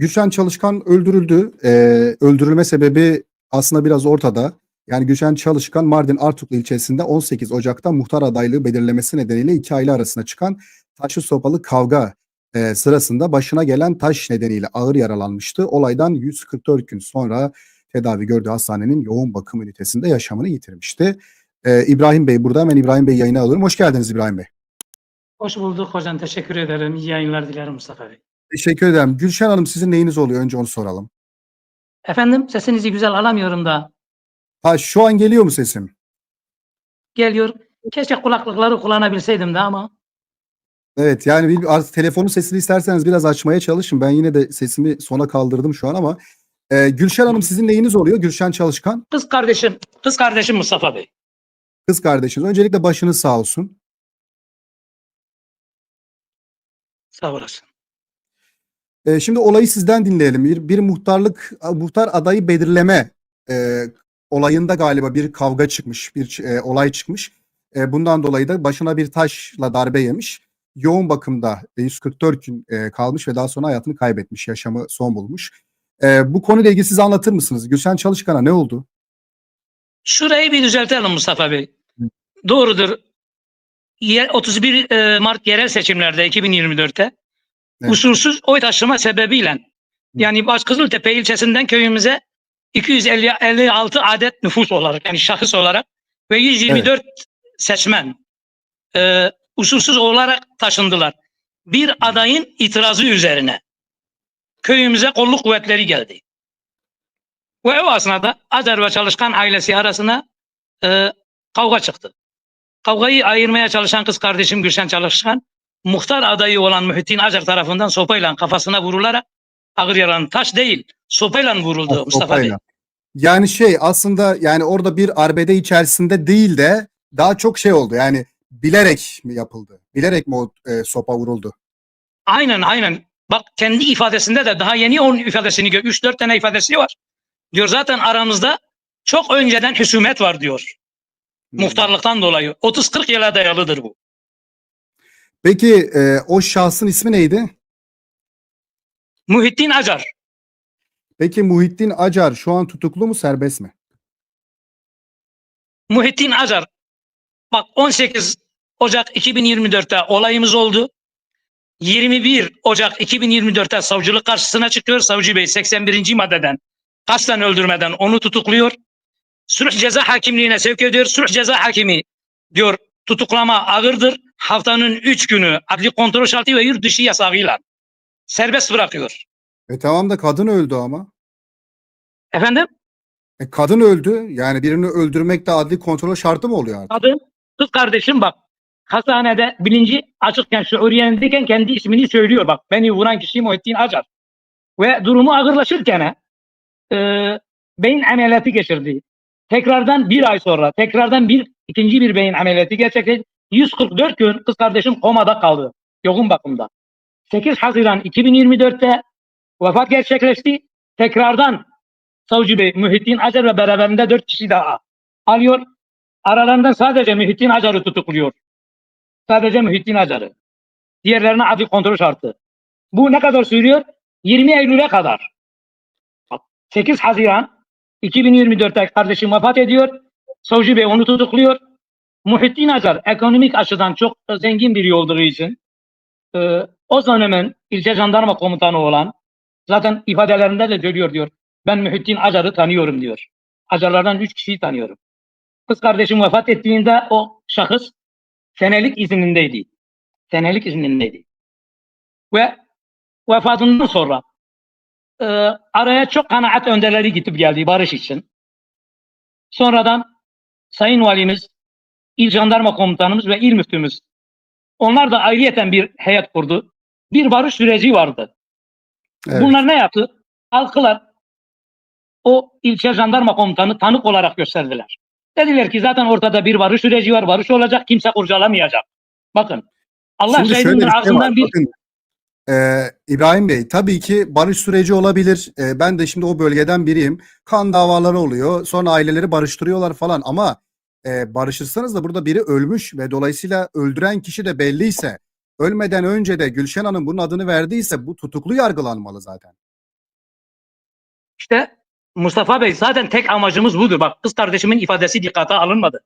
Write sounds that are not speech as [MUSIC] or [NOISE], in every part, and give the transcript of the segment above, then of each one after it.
Gülşen Çalışkan öldürüldü. Ee, öldürülme sebebi aslında biraz ortada. Yani Gülşen Çalışkan Mardin Artuklu ilçesinde 18 Ocak'ta muhtar adaylığı belirlemesi nedeniyle iki aile arasında çıkan taşlı sopalı kavga e, sırasında başına gelen taş nedeniyle ağır yaralanmıştı. Olaydan 144 gün sonra tedavi gördüğü hastanenin yoğun bakım ünitesinde yaşamını yitirmişti. Ee, İbrahim Bey burada. Hemen İbrahim Bey yayına alıyorum. Hoş geldiniz İbrahim Bey. Hoş bulduk hocam. Teşekkür ederim. İyi yayınlar dilerim Mustafa Bey. Teşekkür ederim. Gülşen Hanım sizin neyiniz oluyor? Önce onu soralım. Efendim sesinizi güzel alamıyorum da. Ha şu an geliyor mu sesim? Geliyor. Keşke kulaklıkları kullanabilseydim de ama. Evet yani bir, artık telefonun sesini isterseniz biraz açmaya çalışın. Ben yine de sesimi sona kaldırdım şu an ama. Ee, Gülşen Hanım sizin neyiniz oluyor? Gülşen Çalışkan. Kız kardeşim, kız kardeşim Mustafa Bey. Kız kardeşiniz. Öncelikle başınız sağ olsun. Sağ olasın. Ee, şimdi olayı sizden dinleyelim. Bir, bir muhtarlık, muhtar adayı belirleme e, olayında galiba bir kavga çıkmış, bir e, olay çıkmış. E, bundan dolayı da başına bir taşla darbe yemiş. Yoğun bakımda 144 gün e, kalmış ve daha sonra hayatını kaybetmiş, yaşamı son bulmuş. E, bu konuyla ilgili siz anlatır mısınız? Gülşen Çalışkan'a ne oldu? Şurayı bir düzeltelim Mustafa Bey. Hı. Doğrudur. Ye- 31 e, Mart yerel seçimlerde 2024'te Evet. usulsüz oy taşıma sebebiyle yani Başkızıltepe ilçesinden köyümüze 256 adet nüfus olarak yani şahıs olarak ve 124 seçmen e, usulsüz olarak taşındılar. Bir adayın itirazı üzerine köyümüze kolluk kuvvetleri geldi. Ve o esnada Acar ve Çalışkan ailesi arasına e, kavga çıktı. Kavgayı ayırmaya çalışan kız kardeşim Gülşen Çalışkan, muhtar adayı olan Muhittin Acar tarafından sopayla kafasına vurularak ağır yaralan taş değil, sopayla vuruldu Mustafa Bey. Sopayla. Yani şey aslında yani orada bir arbede içerisinde değil de daha çok şey oldu. Yani bilerek mi yapıldı? Bilerek mi o e, sopa vuruldu? Aynen aynen. Bak kendi ifadesinde de daha yeni onun ifadesini gör. 3-4 tane ifadesi var. Diyor zaten aramızda çok önceden husumet var diyor. Hmm. Muhtarlıktan dolayı. 30-40 yıla dayalıdır bu. Peki e, o şahsın ismi neydi? Muhittin Acar. Peki Muhittin Acar şu an tutuklu mu serbest mi? Muhittin Acar. Bak 18 Ocak 2024'te olayımız oldu. 21 Ocak 2024'te savcılık karşısına çıkıyor. Savcı Bey 81. maddeden kasten öldürmeden onu tutukluyor. Sulh ceza hakimliğine sevk ediyor. Sulh ceza hakimi diyor tutuklama ağırdır. Haftanın 3 günü adli kontrol şartı ve yurt dışı yasağıyla serbest bırakıyor. E tamam da kadın öldü ama. Efendim? E, kadın öldü. Yani birini öldürmek de adli kontrol şartı mı oluyor artık? Kadın, kız kardeşim bak hastanede bilinci açıkken şuur yerindeyken kendi ismini söylüyor bak. Beni vuran kişi Muhittin Acar. Ve durumu ağırlaşırken e, beyin ameliyatı geçirdi. Tekrardan bir ay sonra tekrardan bir ikinci bir beyin ameliyatı gerçekleşti. 144 gün kız kardeşim komada kaldı. Yoğun bakımda. 8 Haziran 2024'te vefat gerçekleşti. Tekrardan Savcı Bey Muhittin Acar ve beraberinde 4 kişi daha alıyor. Aralarından sadece Muhittin Acar'ı tutukluyor. Sadece Muhittin Acar'ı. Diğerlerine adli kontrol şartı. Bu ne kadar sürüyor? 20 Eylül'e kadar. Bak, 8 Haziran 2024'te kardeşim vefat ediyor. Savcı Bey onu tutukluyor. Muhittin Acar ekonomik açıdan çok zengin biri olduğu için e, o dönemin ilçe jandarma komutanı olan zaten ifadelerinde de söylüyor diyor. Ben Muhittin Acar'ı tanıyorum diyor. Acarlardan 3 kişiyi tanıyorum. Kız kardeşim vefat ettiğinde o şahıs senelik iznindeydi. Senelik iznindeydi. Ve vefatından sonra e, araya çok kanaat önderleri gidip geldi barış için. Sonradan Sayın Valimiz, İl Jandarma Komutanımız ve İl Müftümüz onlar da ayrıyeten bir heyet kurdu. Bir barış süreci vardı. Evet. Bunlar ne yaptı? Halkılar o ilçe jandarma komutanı tanık olarak gösterdiler. Dediler ki zaten ortada bir barış süreci var. Barış olacak. Kimse kurcalamayacak. Bakın. Allah bir şey ağzından bir Bakın, e, İbrahim Bey tabii ki barış süreci olabilir. E, ben de şimdi o bölgeden biriyim. Kan davaları oluyor. Sonra aileleri barıştırıyorlar falan ama e, barışırsanız da burada biri ölmüş ve dolayısıyla öldüren kişi de belliyse ölmeden önce de Gülşen Hanım bunun adını verdiyse bu tutuklu yargılanmalı zaten. İşte Mustafa Bey zaten tek amacımız budur. Bak kız kardeşimin ifadesi dikkate alınmadı.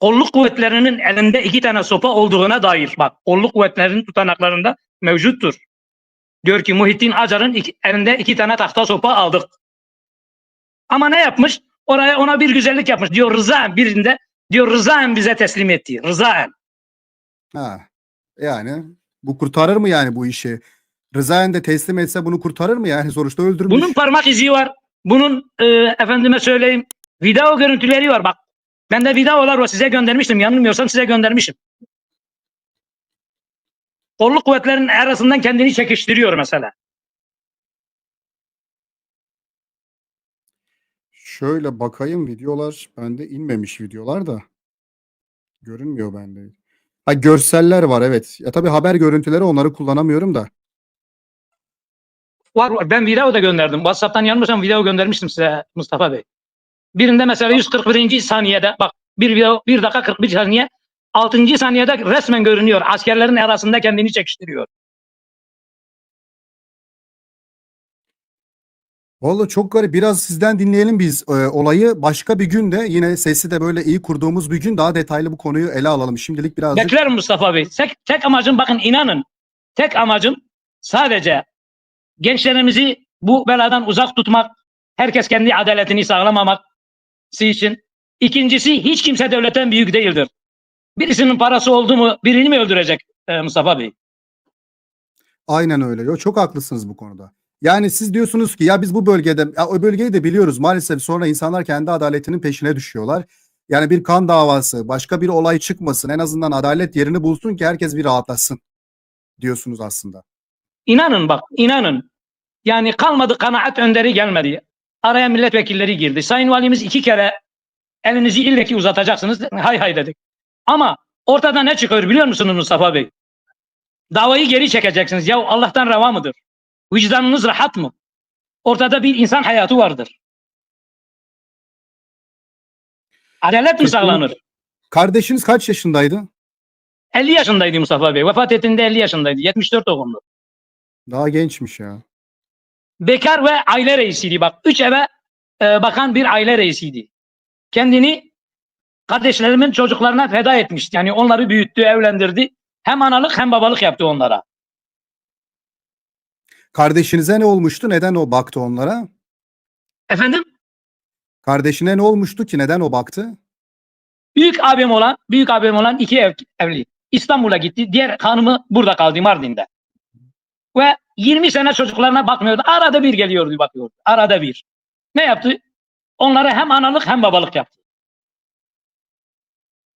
Kolluk kuvvetlerinin elinde iki tane sopa olduğuna dair bak kolluk kuvvetlerinin tutanaklarında mevcuttur. Diyor ki Muhittin Acar'ın iki- elinde iki tane tahta sopa aldık. Ama ne yapmış? Oraya ona bir güzellik yapmış. Diyor Rızaen birinde diyor Rızaen bize teslim etti. Rızaen. Ha. Yani bu kurtarır mı yani bu işi? Rızaen de teslim etse bunu kurtarır mı yani? Sonuçta öldürmüş. Bunun parmak izi var. Bunun e, efendime söyleyeyim video görüntüleri var. Bak bende videolar var size göndermiştim. Yanılmıyorsam size göndermişim. Kolluk kuvvetlerin arasından kendini çekiştiriyor mesela. Şöyle bakayım videolar bende inmemiş videolar da görünmüyor bende. Ha görseller var evet. Ya tabii haber görüntüleri onları kullanamıyorum da. Var, var. Ben video da gönderdim. WhatsApp'tan yanılmıyorsam video göndermiştim size Mustafa Bey. Birinde mesela 141. saniyede bak bir video 1 dakika 41 saniye 6. saniyede resmen görünüyor. Askerlerin arasında kendini çekiştiriyor. Vallahi çok garip. Biraz sizden dinleyelim biz e, olayı. Başka bir günde yine sesi de böyle iyi kurduğumuz bir gün daha detaylı bu konuyu ele alalım. Şimdilik birazcık Beklerim Mustafa Bey. Tek, tek amacım bakın inanın. Tek amacım sadece gençlerimizi bu beladan uzak tutmak, herkes kendi adaletini sağlamamak için. İkincisi hiç kimse devletten büyük değildir. Birisinin parası oldu mu birini mi öldürecek e, Mustafa Bey? aynen öyle. Çok haklısınız bu konuda. Yani siz diyorsunuz ki ya biz bu bölgede ya o bölgeyi de biliyoruz maalesef sonra insanlar kendi adaletinin peşine düşüyorlar. Yani bir kan davası, başka bir olay çıkmasın, en azından adalet yerini bulsun ki herkes bir rahatlasın diyorsunuz aslında. İnanın bak inanın. Yani kalmadı kanaat önderi gelmedi. Araya milletvekilleri girdi. Sayın Valimiz iki kere elinizi illeki uzatacaksınız. Hay hay dedik. Ama ortada ne çıkıyor biliyor musunuz Mustafa Bey? Davayı geri çekeceksiniz. Ya Allah'tan reva mıdır? Vicdanınız rahat mı? Ortada bir insan hayatı vardır. Adalet mi sağlanır? Kardeşiniz kaç yaşındaydı? 50 yaşındaydı Mustafa Bey. Vefat ettiğinde 50 yaşındaydı. 74 doğumlu. Daha gençmiş ya. Bekar ve aile reisiydi bak. Üç eve e, bakan bir aile reisiydi. Kendini kardeşlerimin çocuklarına feda etmişti. Yani onları büyüttü, evlendirdi. Hem analık hem babalık yaptı onlara. Kardeşinize ne olmuştu? Neden o baktı onlara? Efendim? Kardeşine ne olmuştu ki neden o baktı? Büyük abim olan, büyük abim olan iki ev, evli. İstanbul'a gitti. Diğer hanımı burada kaldı Mardin'de. Ve 20 sene çocuklarına bakmıyordu. Arada bir geliyordu bakıyordu. Arada bir. Ne yaptı? Onlara hem analık hem babalık yaptı.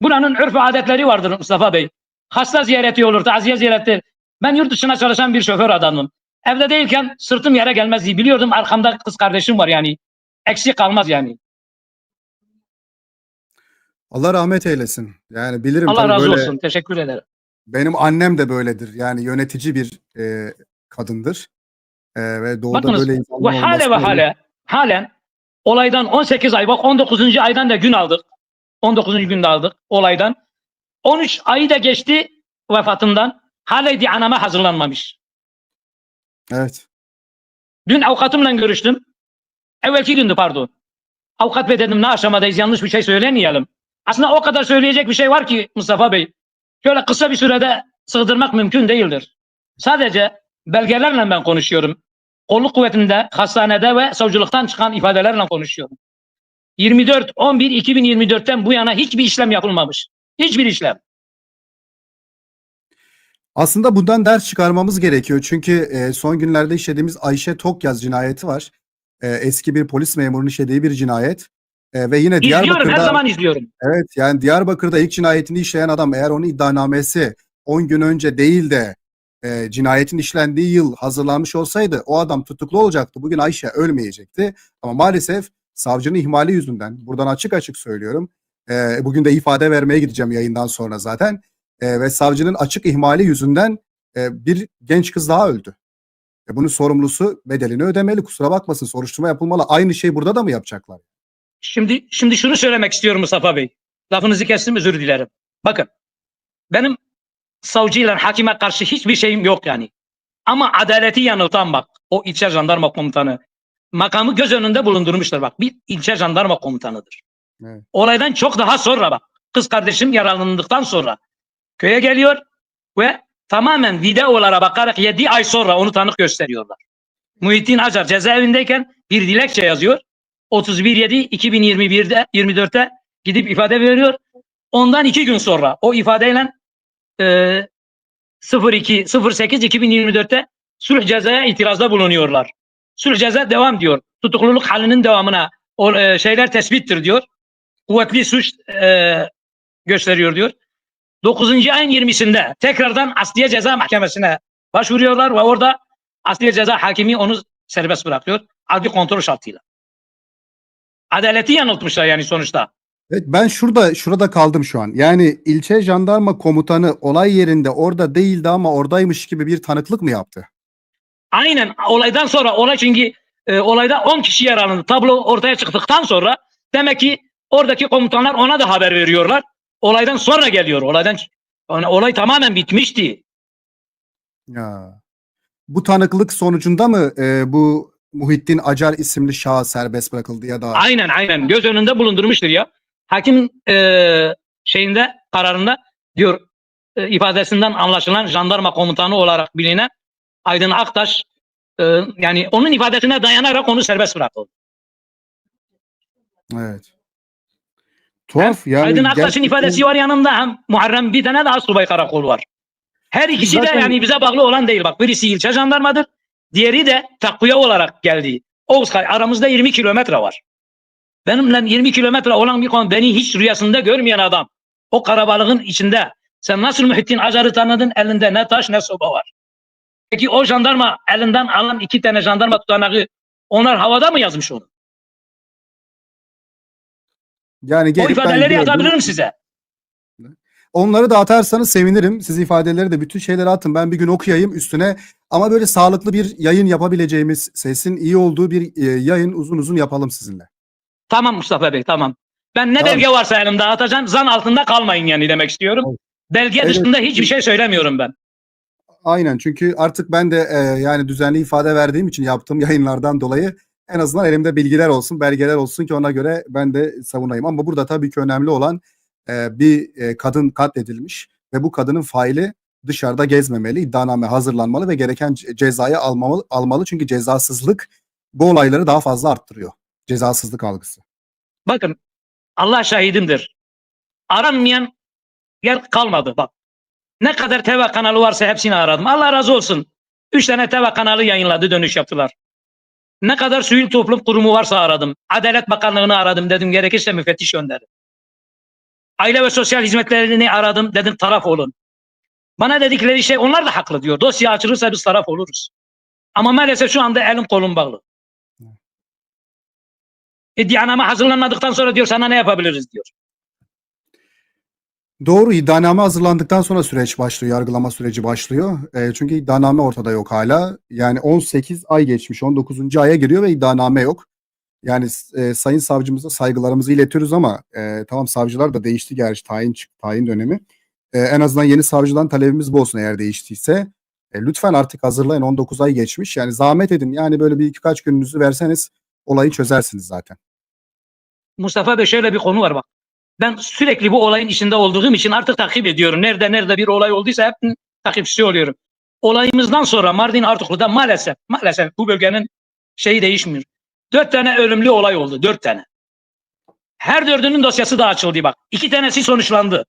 Buranın örf ve adetleri vardır Mustafa Bey. Hasta ziyareti olur, taziye ziyareti. Ben yurt dışına çalışan bir şoför adamım. Evde değilken sırtım yere gelmezdi. Biliyordum arkamda kız kardeşim var yani. Eksik kalmaz yani. Allah rahmet eylesin. Yani bilirim Allah razı böyle olsun. Teşekkür ederim. benim annem de böyledir. Yani yönetici bir e, kadındır. E, ve doğuda Bakınız böyle ve insanlar hale ve hale halen olaydan 18 ay bak 19. aydan da gün aldık. 19. günde aldık olaydan. 13 ayı da geçti vefatından. Hala anama hazırlanmamış. Evet. Dün avukatımla görüştüm. Evvelki gündü pardon. Avukat bey dedim ne aşamadayız yanlış bir şey söylemeyelim. Aslında o kadar söyleyecek bir şey var ki Mustafa Bey. Şöyle kısa bir sürede sığdırmak mümkün değildir. Sadece belgelerle ben konuşuyorum. Kolluk kuvvetinde, hastanede ve savcılıktan çıkan ifadelerle konuşuyorum. 24-11-2024'ten bu yana hiçbir işlem yapılmamış. Hiçbir işlem. Aslında bundan ders çıkarmamız gerekiyor. Çünkü e, son günlerde işlediğimiz Ayşe Tokyaz cinayeti var. E, eski bir polis memurunun işlediği bir cinayet. E, ve yine İzliyorum, her Diyarbakır'da zaman izliyorum. evet yani Diyarbakır'da ilk cinayetini işleyen adam eğer onun iddianamesi 10 gün önce değil de e, cinayetin işlendiği yıl hazırlanmış olsaydı o adam tutuklu olacaktı. Bugün Ayşe ölmeyecekti. Ama maalesef savcının ihmali yüzünden buradan açık açık söylüyorum. E, bugün de ifade vermeye gideceğim yayından sonra zaten. E, ve savcının açık ihmali yüzünden e, bir genç kız daha öldü. E, bunun sorumlusu bedelini ödemeli. Kusura bakmasın soruşturma yapılmalı. Aynı şey burada da mı yapacaklar? Şimdi şimdi şunu söylemek istiyorum Mustafa Bey. Lafınızı kestim özür dilerim. Bakın benim savcıyla hakime karşı hiçbir şeyim yok yani. Ama adaleti yanıltan bak o ilçe jandarma komutanı makamı göz önünde bulundurmuşlar bak. Bir ilçe jandarma komutanıdır. Evet. Olaydan çok daha sonra bak. Kız kardeşim yaralandıktan sonra köye geliyor ve tamamen videolara bakarak 7 ay sonra onu tanık gösteriyorlar. Muhittin Acar cezaevindeyken bir dilekçe yazıyor. 31.7.2021'de 24'te gidip ifade veriyor. Ondan iki gün sonra o ifadeyle e, 02 08 2024'te sulh cezaya itirazda bulunuyorlar. Sulh ceza devam diyor. Tutukluluk halinin devamına o e, şeyler tespittir diyor. Kuvvetli suç e, gösteriyor diyor. 9. ayın 20'sinde tekrardan Asliye Ceza Mahkemesi'ne başvuruyorlar ve orada Asliye Ceza Hakimi onu serbest bırakıyor. Adli kontrol şartıyla. Adaleti yanıltmışlar yani sonuçta. Evet, ben şurada şurada kaldım şu an. Yani ilçe jandarma komutanı olay yerinde orada değildi ama oradaymış gibi bir tanıklık mı yaptı? Aynen olaydan sonra olay çünkü e, olayda 10 kişi yaralandı. Tablo ortaya çıktıktan sonra demek ki oradaki komutanlar ona da haber veriyorlar. Olaydan sonra geliyor. Olaydan yani olay tamamen bitmişti. Ya. Bu tanıklık sonucunda mı e, bu Muhittin Acar isimli şahıs serbest bırakıldı ya da Aynen aynen göz önünde bulundurmuştur ya. Hakim e, şeyinde kararında diyor e, ifadesinden anlaşılan jandarma komutanı olarak bilinen Aydın Aktaş e, yani onun ifadesine dayanarak onu serbest bırakıldı. Evet. Tuhaf yani. Aydın Aktaş'ın ifadesi var yanımda hem Muharrem bir tane daha subay karakolu var. Her ikisi Zaten- de yani bize bağlı olan değil. Bak birisi ilçe jandarmadır. Diğeri de takviye olarak geldi. Oğuzkay aramızda 20 kilometre var. Benimle 20 kilometre olan bir konu beni hiç rüyasında görmeyen adam. O karabalığın içinde. Sen nasıl Muhittin Acar'ı tanıdın? Elinde ne taş ne soba var. Peki o jandarma elinden alan iki tane jandarma tutanağı onlar havada mı yazmış onu? yani O gelip ben ifadeleri yazabilirim size. Onları da atarsanız sevinirim. Siz ifadeleri de bütün şeyleri atın. Ben bir gün okuyayım üstüne. Ama böyle sağlıklı bir yayın yapabileceğimiz, sesin iyi olduğu bir e, yayın uzun uzun yapalım sizinle. Tamam Mustafa Bey tamam. Ben ne Tamam. belge varsa elimde atacağım. Zan altında kalmayın yani demek istiyorum. Evet. Belge Evet. dışında hiçbir şey söylemiyorum ben. Aynen çünkü artık ben de e, yani düzenli ifade verdiğim için yaptığım [LAUGHS] yayınlardan dolayı en azından elimde bilgiler olsun, belgeler olsun ki ona göre ben de savunayım. Ama burada tabii ki önemli olan e, bir e, kadın katledilmiş ve bu kadının faili dışarıda gezmemeli, iddianame hazırlanmalı ve gereken ce- cezayı almalı, almalı. Çünkü cezasızlık bu olayları daha fazla arttırıyor. Cezasızlık algısı. Bakın Allah şahidimdir. Aranmayan yer kalmadı bak. Ne kadar TV kanalı varsa hepsini aradım. Allah razı olsun. Üç tane TV kanalı yayınladı dönüş yaptılar. Ne kadar sivil toplum kurumu varsa aradım. Adalet Bakanlığı'nı aradım dedim gerekirse müfettiş gönderin. Aile ve Sosyal Hizmetlerini aradım dedim taraf olun. Bana dedikleri şey onlar da haklı diyor. Dosya açılırsa biz taraf oluruz. Ama maalesef şu anda elim kolum bağlı. İddianame hazırlanmadıktan sonra diyor sana ne yapabiliriz diyor. Doğru iddianame hazırlandıktan sonra süreç başlıyor, yargılama süreci başlıyor. E, çünkü iddianame ortada yok hala. Yani 18 ay geçmiş, 19. aya giriyor ve iddianame yok. Yani e, sayın savcımıza saygılarımızı iletiyoruz ama e, tamam savcılar da değişti gerçi tayin tayin dönemi. E, en azından yeni savcıdan talebimiz bu olsun eğer değiştiyse. E, lütfen artık hazırlayın 19 ay geçmiş. Yani zahmet edin yani böyle bir iki kaç gününüzü verseniz olayı çözersiniz zaten. Mustafa Bey şöyle bir konu var bak. Ben sürekli bu olayın içinde olduğum için artık takip ediyorum. Nerede nerede bir olay olduysa hep takipçisi oluyorum. Olayımızdan sonra Mardin Artuklu'da maalesef maalesef bu bölgenin şeyi değişmiyor. Dört tane ölümlü olay oldu. Dört tane. Her dördünün dosyası da açıldı bak. İki tanesi sonuçlandı.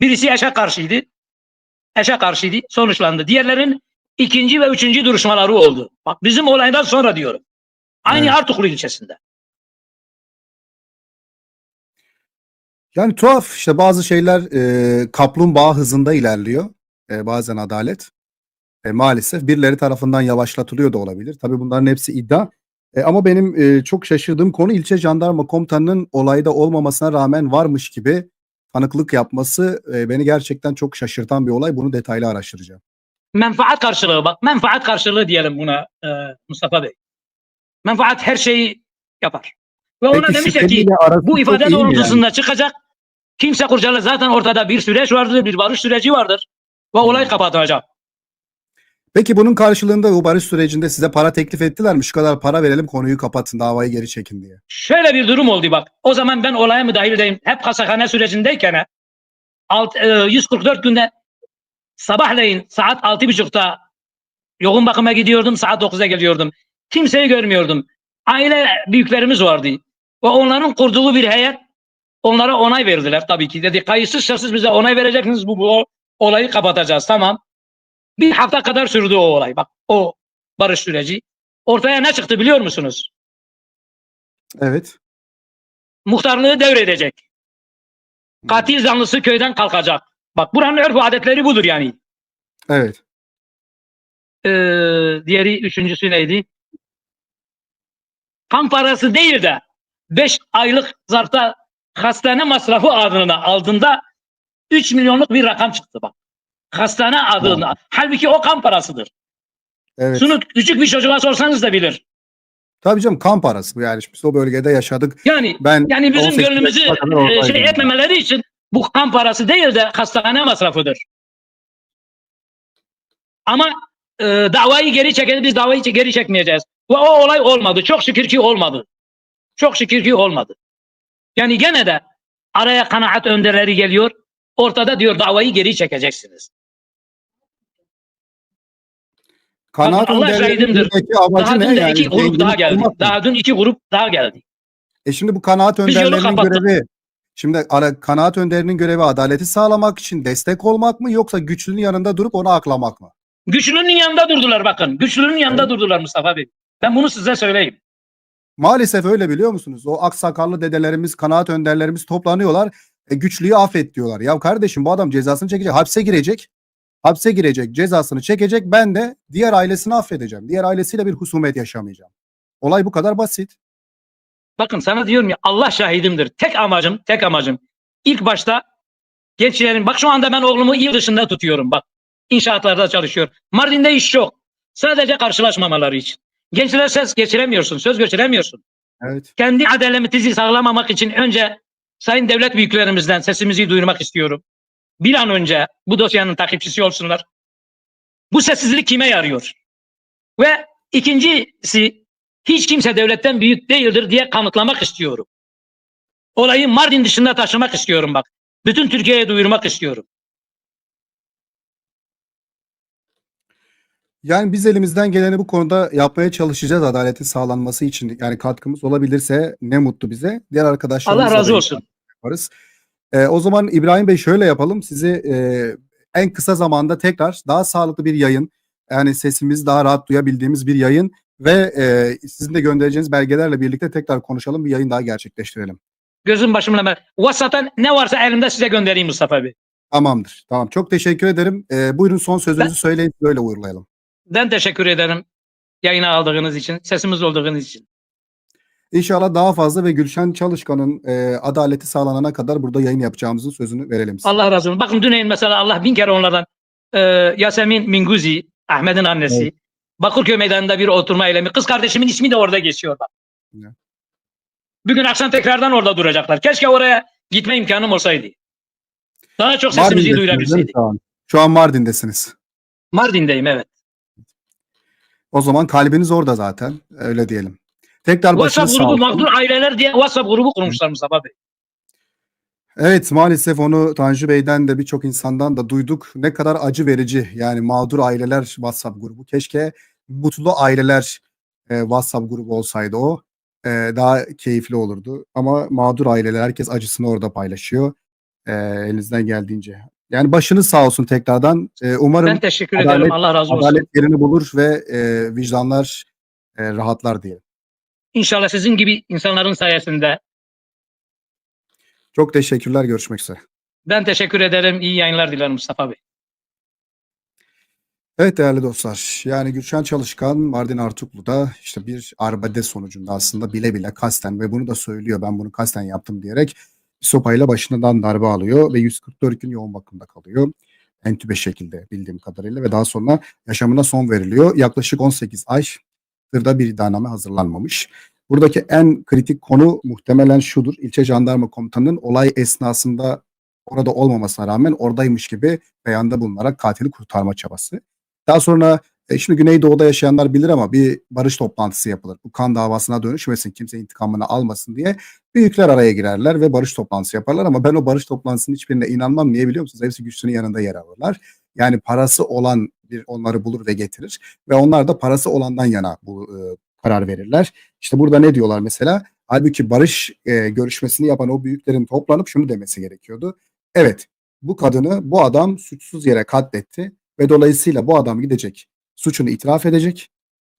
Birisi eşe karşıydı. Eşe karşıydı. Sonuçlandı. Diğerlerin ikinci ve üçüncü duruşmaları oldu. Bak bizim olaydan sonra diyorum. Aynı Evet. Artuklu ilçesinde. Yani tuhaf işte bazı şeyler e, kaplumbağa hızında ilerliyor. E, bazen adalet. E, maalesef birileri tarafından yavaşlatılıyor da olabilir. Tabii bunların hepsi iddia. E, ama benim e, çok şaşırdığım konu ilçe jandarma komutanının olayda olmamasına rağmen varmış gibi tanıklık yapması e, beni gerçekten çok şaşırtan bir olay. Bunu detaylı araştıracağım. menfaat karşılığı bak menfaat karşılığı diyelim buna e, Mustafa Bey. Menfaat her şeyi yapar. Ve ona Peki demişler ki bu ifade doğrultusunda çıkacak. Kimse kurcalar zaten ortada bir süreç vardır, bir barış süreci vardır. Ve olay Hmm. kapatılacak. Peki bunun karşılığında bu barış sürecinde size para teklif ettiler mi? Şu kadar para verelim konuyu kapatın davayı geri çekin diye. Şöyle bir durum oldu bak. O zaman ben olaya müdahil değilim. Hep hasakhane sürecindeyken alt, e, 144 günde sabahleyin saat 6.30'da yoğun bakıma gidiyordum. Saat 9'da geliyordum. Kimseyi görmüyordum. Aile büyüklerimiz vardı. Ve onların kurduğu bir heyet onlara onay verdiler tabii ki. Dedi kayıtsız şartsız bize onay vereceksiniz bu, bu olayı kapatacağız. Tamam. Bir hafta kadar sürdü o olay. Bak o barış süreci. Ortaya ne çıktı biliyor musunuz? Evet. muhtarlığı devredecek. Katil zanlısı köyden kalkacak. Bak buranın örf adetleri budur yani. Evet. Ee, diğeri üçüncüsü neydi? Kan parası değil de 5 aylık zarfta hastane masrafı adına aldığında 3 milyonluk bir rakam çıktı bak. Hastane adına. Halbuki o kan parasıdır. Evet. Şunu küçük bir çocuğa sorsanız da bilir. Tabii canım kan parası bu yani. Biz o bölgede yaşadık. Yani Ben yani bizim 18 gönlümüzü e, şey etmemeleri için bu kan parası değil de hastane masrafıdır. Ama e, davayı geri çekelim biz davayı geri çekmeyeceğiz. Ve o olay olmadı. Çok şükür ki olmadı. Çok şükür ki olmadı. Yani gene de araya kanaat önderleri geliyor. Ortada diyor davayı geri çekeceksiniz. Kanaat Allah önderlerinin şahidimdir. Daha dün de yani? iki grup daha geldi. Daha dün iki grup daha geldi. E şimdi bu kanaat önderlerinin görevi şimdi kanaat önderinin görevi adaleti sağlamak için destek olmak mı yoksa güçlünün yanında durup onu aklamak mı? Güçlünün yanında durdular bakın. Güçlünün yanında durdular Mustafa Bey. Ben bunu size söyleyeyim. Maalesef öyle biliyor musunuz? O aksakallı dedelerimiz, kanaat önderlerimiz toplanıyorlar. E, güçlüyü affet diyorlar. Ya kardeşim bu adam cezasını çekecek, hapse girecek. Hapse girecek, cezasını çekecek. Ben de diğer ailesini affedeceğim. Diğer ailesiyle bir husumet yaşamayacağım. Olay bu kadar basit. Bakın sana diyorum ya Allah şahidimdir. Tek amacım, tek amacım. İlk başta gençlerin, bak şu anda ben oğlumu il dışında tutuyorum bak. İnşaatlarda çalışıyor. Mardin'de iş yok. Sadece karşılaşmamaları için. Gençlere ses geçiremiyorsun, söz geçiremiyorsun. Evet. Kendi adaletimizi sağlamamak için önce sayın devlet büyüklerimizden sesimizi duyurmak istiyorum. Bir an önce bu dosyanın takipçisi olsunlar. Bu sessizlik kime yarıyor? Ve ikincisi hiç kimse devletten büyük değildir diye kanıtlamak istiyorum. Olayı Mardin dışında taşımak istiyorum bak. Bütün Türkiye'ye duyurmak istiyorum. Yani biz elimizden geleni bu konuda yapmaya çalışacağız adaletin sağlanması için. Yani katkımız olabilirse ne mutlu bize. Diğer arkadaşlarımızla Allah razı olsun. yaparız. Ee, o zaman İbrahim Bey şöyle yapalım. Sizi e, en kısa zamanda tekrar daha sağlıklı bir yayın, yani sesimizi daha rahat duyabildiğimiz bir yayın ve e, sizin de göndereceğiniz belgelerle birlikte tekrar konuşalım. Bir yayın daha gerçekleştirelim. Gözüm başımla ben. WhatsApp'tan ne varsa elimde size göndereyim Mustafa Bey. Tamamdır. Tamam. Çok teşekkür ederim. Ee, buyurun son sözünüzü söyleyin. Böyle uğurlayalım. Ben teşekkür ederim yayına aldığınız için, sesimiz olduğunuz için. İnşallah daha fazla ve Gülşen Çalışkan'ın e, adaleti sağlanana kadar burada yayın yapacağımızın sözünü verelim size. Allah razı olsun. Bakın dün mesela Allah bin kere onlardan e, Yasemin Minguzi, Ahmet'in annesi. Evet. Bakırköy meydanında bir oturma eylemi. Kız kardeşimin ismi de orada geçiyor bak. Ne? Bugün akşam tekrardan orada duracaklar. Keşke oraya gitme imkanım olsaydı. Daha çok sesimizi duyurabilseydik. Şu an Mardin'desiniz. Mardin'deyim evet. O zaman kalbiniz orada zaten. Öyle diyelim. Tekrar WhatsApp grubu mağdur aileler diye WhatsApp grubu kurmuşlar Mustafa Bey. Evet maalesef onu Tanju Bey'den de birçok insandan da duyduk. Ne kadar acı verici yani mağdur aileler WhatsApp grubu. Keşke mutlu aileler e, WhatsApp grubu olsaydı o. E, daha keyifli olurdu. Ama mağdur aileler herkes acısını orada paylaşıyor. E, elinizden geldiğince. Yani başınız sağ olsun tekrardan. E, umarım Ben teşekkür adalet- ederim. Allah razı olsun. adalet yerini bulur ve e, vicdanlar e, rahatlar diye. İnşallah sizin gibi insanların sayesinde. Çok teşekkürler. Görüşmek üzere. Ben teşekkür ederim. İyi yayınlar dilerim Mustafa Bey. Evet değerli dostlar. Yani Gülşen Çalışkan Mardin Artuklu'da işte bir arbede sonucunda aslında bile bile kasten ve bunu da söylüyor ben bunu kasten yaptım diyerek sopayla başından darbe alıyor ve 144 gün yoğun bakımda kalıyor. Entübe şekilde bildiğim kadarıyla ve daha sonra yaşamına son veriliyor. Yaklaşık 18 ay tırda bir iddianame hazırlanmamış. Buradaki en kritik konu muhtemelen şudur. İlçe jandarma komutanının olay esnasında orada olmamasına rağmen oradaymış gibi beyanda bulunarak katili kurtarma çabası. Daha sonra E şimdi Güneydoğu'da yaşayanlar bilir ama bir barış toplantısı yapılır. Bu kan davasına dönüşmesin, kimse intikamını almasın diye büyükler araya girerler ve barış toplantısı yaparlar ama ben o barış toplantısının hiçbirine inanmam. Niye biliyor musunuz? Hepsi güçlünün yanında yer alırlar. Yani parası olan bir onları bulur ve getirir ve onlar da parası olandan yana bu e, karar verirler. İşte burada ne diyorlar mesela? Halbuki barış e, görüşmesini yapan o büyüklerin toplanıp şunu demesi gerekiyordu. Evet, bu kadını bu adam suçsuz yere katletti ve dolayısıyla bu adam gidecek, suçunu itiraf edecek,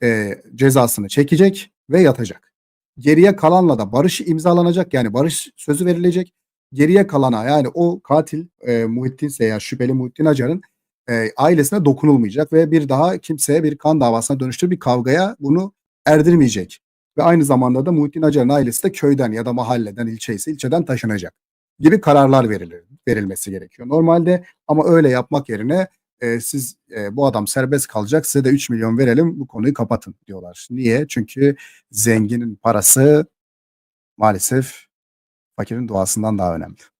e, cezasını çekecek ve yatacak. Geriye kalanla da barış imzalanacak yani barış sözü verilecek. Geriye kalana yani o katil e, Muhittin Seyyar, şüpheli Muhittin Acar'ın e, ailesine dokunulmayacak ve bir daha kimseye bir kan davasına dönüştüğü bir kavgaya bunu erdirmeyecek. Ve aynı zamanda da Muhittin Acar'ın ailesi de köyden ya da mahalleden, ilçe ise ilçeden taşınacak gibi kararlar verilir, verilmesi gerekiyor. Normalde ama öyle yapmak yerine e, siz e, bu adam serbest kalacak size de 3 milyon verelim bu konuyu kapatın diyorlar. Niye? Çünkü zenginin parası maalesef fakirin duasından daha önemli.